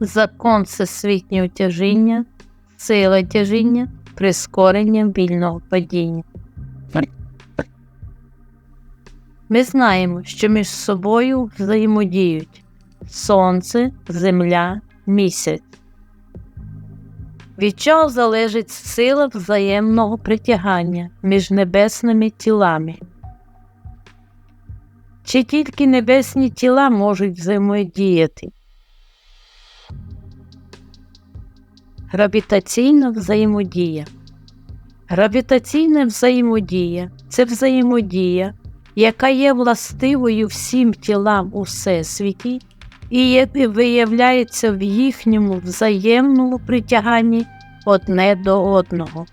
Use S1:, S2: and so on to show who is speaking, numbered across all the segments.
S1: закон всесвітнього тяжіння, сила тяжіння, прискорення вільного падіння. Ми знаємо, що між собою взаємодіють Сонце, Земля, місяць. Від чого залежить сила взаємного притягання між небесними тілами? Чи тільки небесні тіла можуть взаємодіяти? Гравітаційна взаємодія. Гравітаційна взаємодія це взаємодія, яка є властивою всім тілам у всесвіті і виявляється в їхньому взаємному притяганні одне до одного.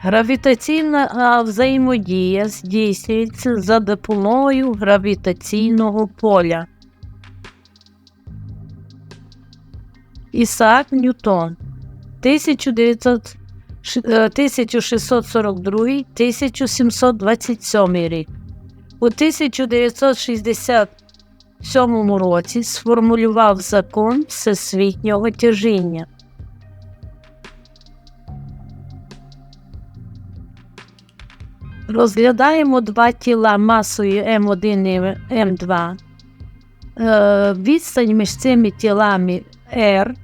S1: Гравітаційна взаємодія здійснюється за допомогою гравітаційного поля. Ісаак Ньютон 1642-1727 е, рік. У 1967 році сформулював закон всесвітнього тяжіння. Розглядаємо два тіла масою М1 і М2. Е, відстань між цими тілами R,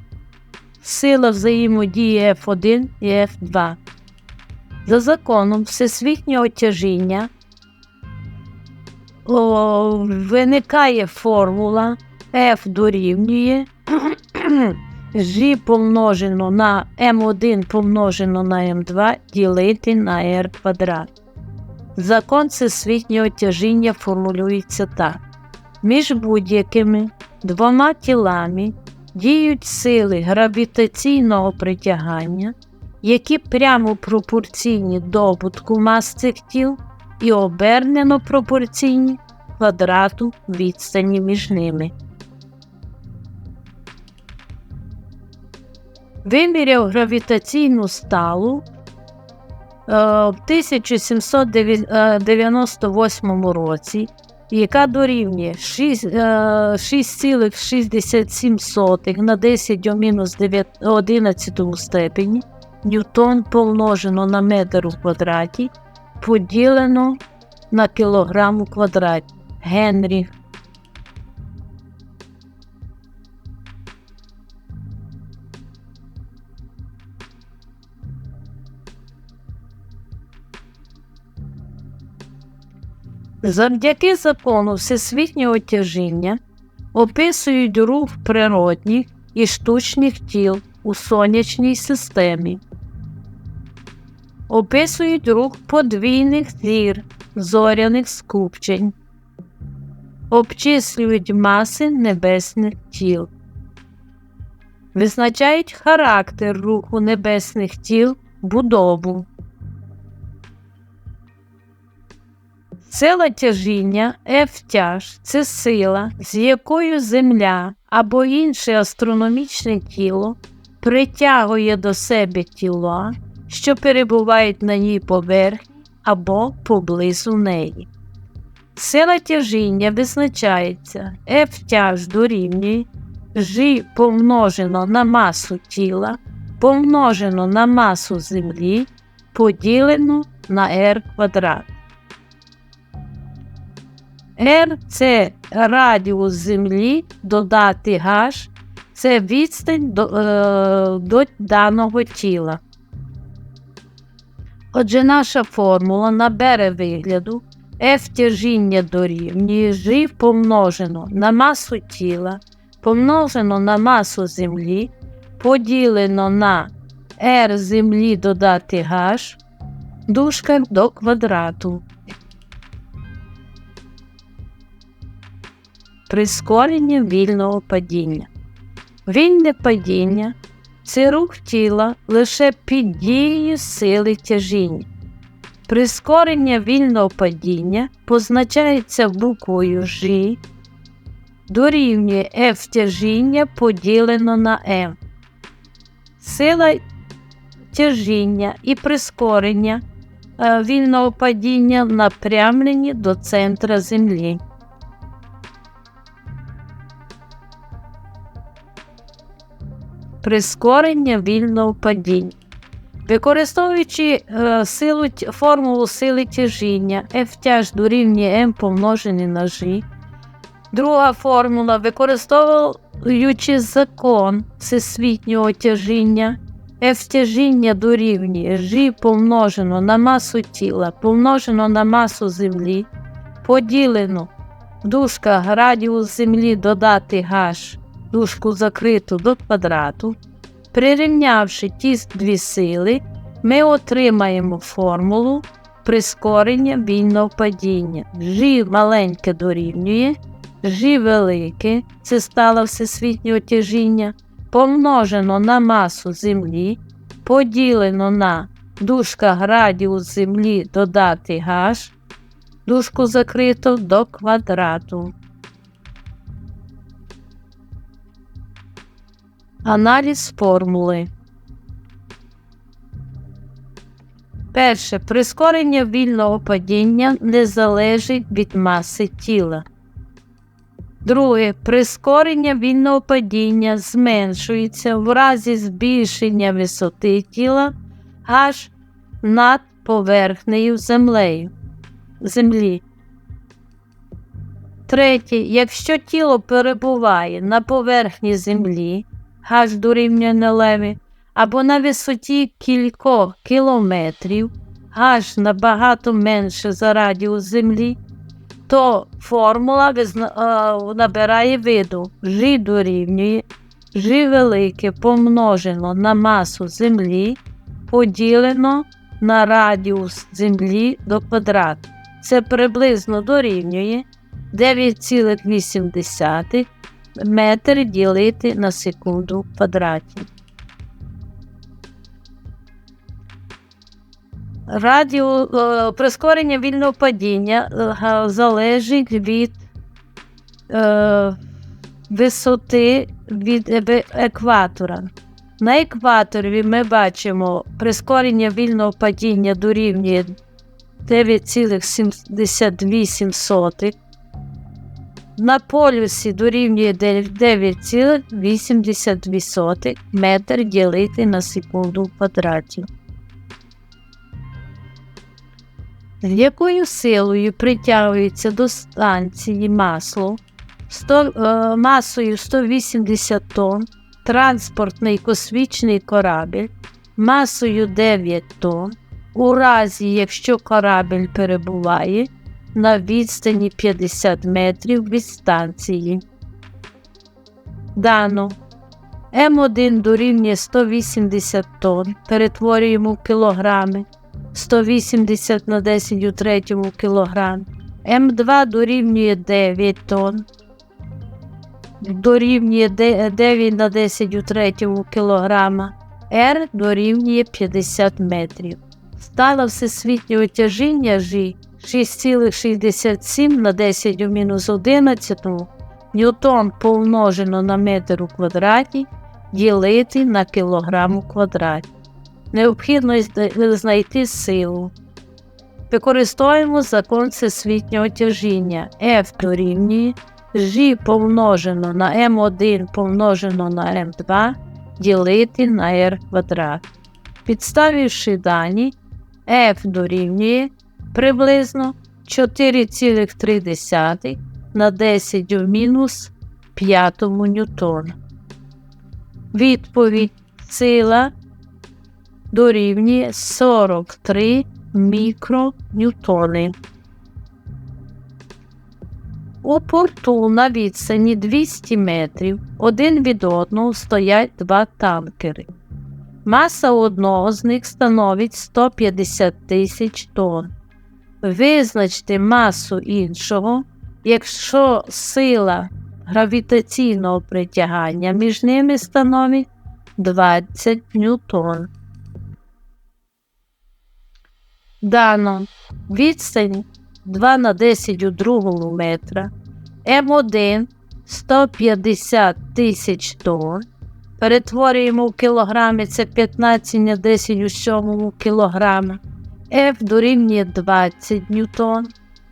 S1: сила взаємодії F1 і F2. За законом всесвітнього тяжіння о, виникає формула F дорівнює G помножено на М1 помножено на М2 ділити на R квадрат. Закон всесвітнього тяжіння формулюється так. Між будь-якими двома тілами діють сили гравітаційного притягання, які прямо пропорційні добутку мас цих тіл і обернено пропорційні квадрату відстані між ними. Виміряв гравітаційну сталу Е, в 1798 році, яка дорівнює? 6,67 е, на 10 до мінус 11 степені. Ньютон помножено на метр у квадраті, поділено на кілограм у квадраті. Генрі Завдяки закону всесвітнього тяжіння описують рух природних і штучних тіл у сонячній системі, описують рух подвійних зір зоряних скупчень, обчислюють маси небесних тіл, визначають характер руху небесних тіл будову. Сила тяжіння F-тяж це сила, з якою Земля або інше астрономічне тіло притягує до себе тіла, що перебувають на ній поверхні або поблизу неї. Сила тяжіння визначається F-тяж дорівнює G помножено на масу тіла, помножено на масу Землі, поділено на R квадрат. R це радіус Землі додати H це відстань до, е, до даного тіла. Отже, наша формула набере вигляду F тяжіння дорівнює G помножено на масу тіла, помножено на масу Землі, поділено на R Землі додати H, дужка до квадрату. Прискорення вільного падіння. Вільне падіння це рух тіла лише під дією сили тяжіння. Прискорення вільного падіння позначається буквою G, дорівнює F тяжіння поділено на M. Сила тяжіння і прискорення е, вільного падіння напрямлені до центра Землі. Прискорення вільного падіння. Використовуючи е, силу, формулу сили тяжіння F тяж дорівнює M помножений на G. Друга формула, використовуючи закон всесвітнього тяжіння, F тяжіння дорівнює G помножено на масу тіла, помножено на масу Землі, поділено в дужках радіус Землі додати H, дужку закриту до квадрату. Прирівнявши ті дві сили, ми отримаємо формулу прискорення вільного падіння. G маленьке дорівнює, G велике, це стало всесвітнього тяжіння, помножено на масу Землі, поділено на дужка радіус Землі додати H, дужку закрито до квадрату. Аналіз формули. Перше. Прискорення вільного падіння не залежить від маси тіла. Друге. Прискорення вільного падіння зменшується в разі збільшення висоти тіла аж над поверхнею землею. землі. Третє. Якщо тіло перебуває на поверхні землі, аж дорівнює нулеві, або на висоті кількох кілометрів, аж набагато менше за радіус Землі, то формула визна- е, набирає виду G дорівнює G велике помножено на масу Землі, поділено на радіус Землі до квадрату. Це приблизно дорівнює 9,8 метр ділити на секунду в квадраті. Радіо, е, прискорення вільного падіння е, залежить від е, висоти від ебе- екватора. На екваторі ми бачимо прискорення вільного падіння дорівнює 9,78 на полюсі дорівнює 9,82 метр ділити на секунду в квадраті. Якою силою притягується до станції масло 100, е, масою 180 тонн транспортний космічний корабель масою 9 тонн, у разі якщо корабель перебуває на відстані 50 метрів від станції. Дано М1 дорівнює 180 тонн, перетворюємо в кілограми, 180 на 10 у третьому кілограм. М2 дорівнює 9 тонн, дорівнює 9 на 10 у третьому кілограма. Р дорівнює 50 метрів. Стало всесвітнього тяжіння G 6,67 на 10 у мінус 11 ньютон помножено на метр у квадраті ділити на кілограм у квадраті. Необхідно знайти силу. Використовуємо закон всесвітнього тяжіння. F дорівнює G помножено на m1 помножено на m2 ділити на r квадрат. Підставивши дані, F дорівнює приблизно 4,3 на 10 у мінус 5 ньютона. Відповідь сила дорівнює 43 мікроньютони. У порту на відстані 200 метрів один від одного стоять два танкери. Маса одного з них становить 150 тисяч тонн. Визначте масу іншого, якщо сила гравітаційного притягання між ними становить 20 ньютон. Дано відстань 2 на 10 у другому метра, М1 150 тисяч тонн. Перетворюємо в кілограми, це 15 на 10 у 7 кілограма. F дорівнює 20 ньютон.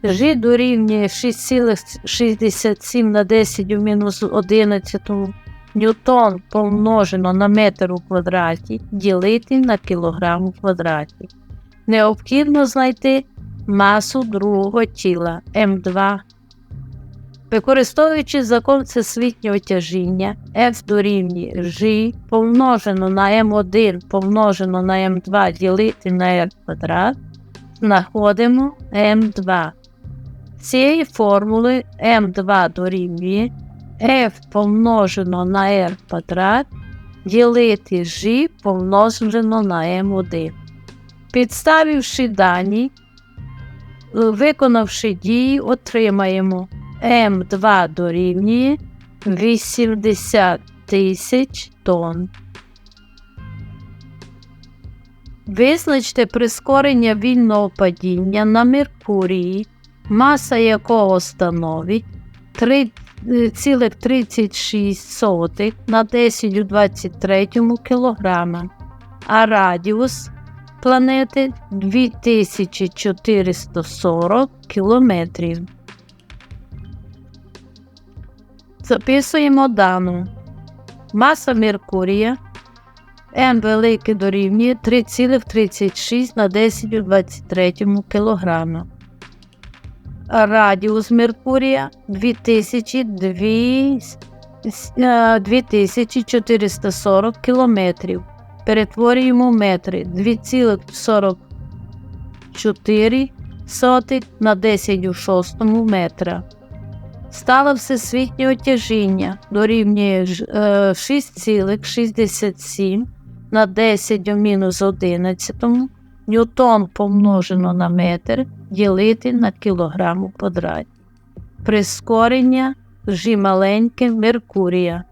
S1: G дорівнює 6,67 на 10 у мінус 11. ньютон помножено на метр у квадраті ділити на кілограм у квадраті. Необхідно знайти масу другого тіла М2. Використовуючи закон всесвітнього тяжіння F дорівнює G помножено на М1 помножено на М2 ділити на R квадрат, знаходимо М2. З цієї формули М2 дорівнює F помножено на R квадрат ділити G помножено на М1. Підставивши дані, е, виконавши дії, отримаємо М2 дорівнює 80 тисяч тонн. Визначте прискорення вільного падіння на Меркурії, маса якого становить 3,36 на 10 у 23 кг, а радіус планети 2440 кілометрів. Записуємо дану. Маса Меркурія М велике дорівнює 3,36 на 10 у 23 кг. Радіус Меркурія 2200 е, 2440 кілометрів. Перетворюємо метри 2,44 на 10 у 6 метра. Стало всесвітнього тяжіння дорівнює е, 6,67 на 10 у мінус 11, ньютон помножено на метр ділити на кілограм у квадраті. Прискорення G маленьке Меркурія.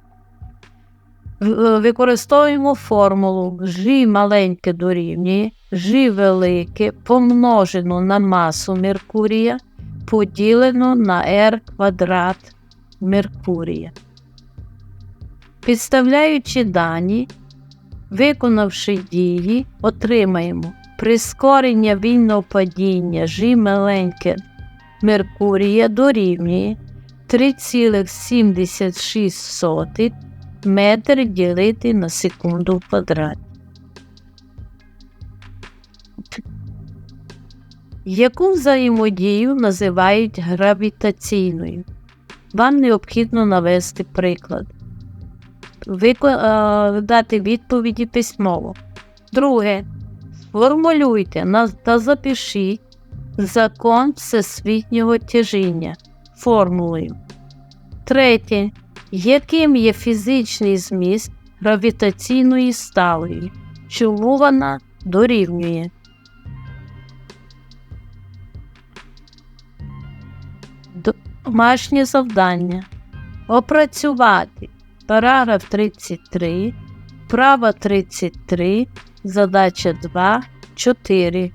S1: Е, Використовуємо формулу G маленьке дорівнює G велике помножено на масу Меркурія поділено на r квадрат Меркурія. Підставляючи дані, виконавши дії, отримаємо прискорення вільного падіння G маленьке Меркурія дорівнює 3,76 метр ділити на секунду в квадраті. Яку взаємодію називають гравітаційною? Вам необхідно навести приклад. Е, дати відповіді письмово. Друге. Сформулюйте та запишіть закон всесвітнього тяжіння формулою. Третє. Яким є фізичний зміст гравітаційної сталої? Чому вона дорівнює? Домашнє завдання. Опрацювати параграф 33, права 33, задача 2, 4.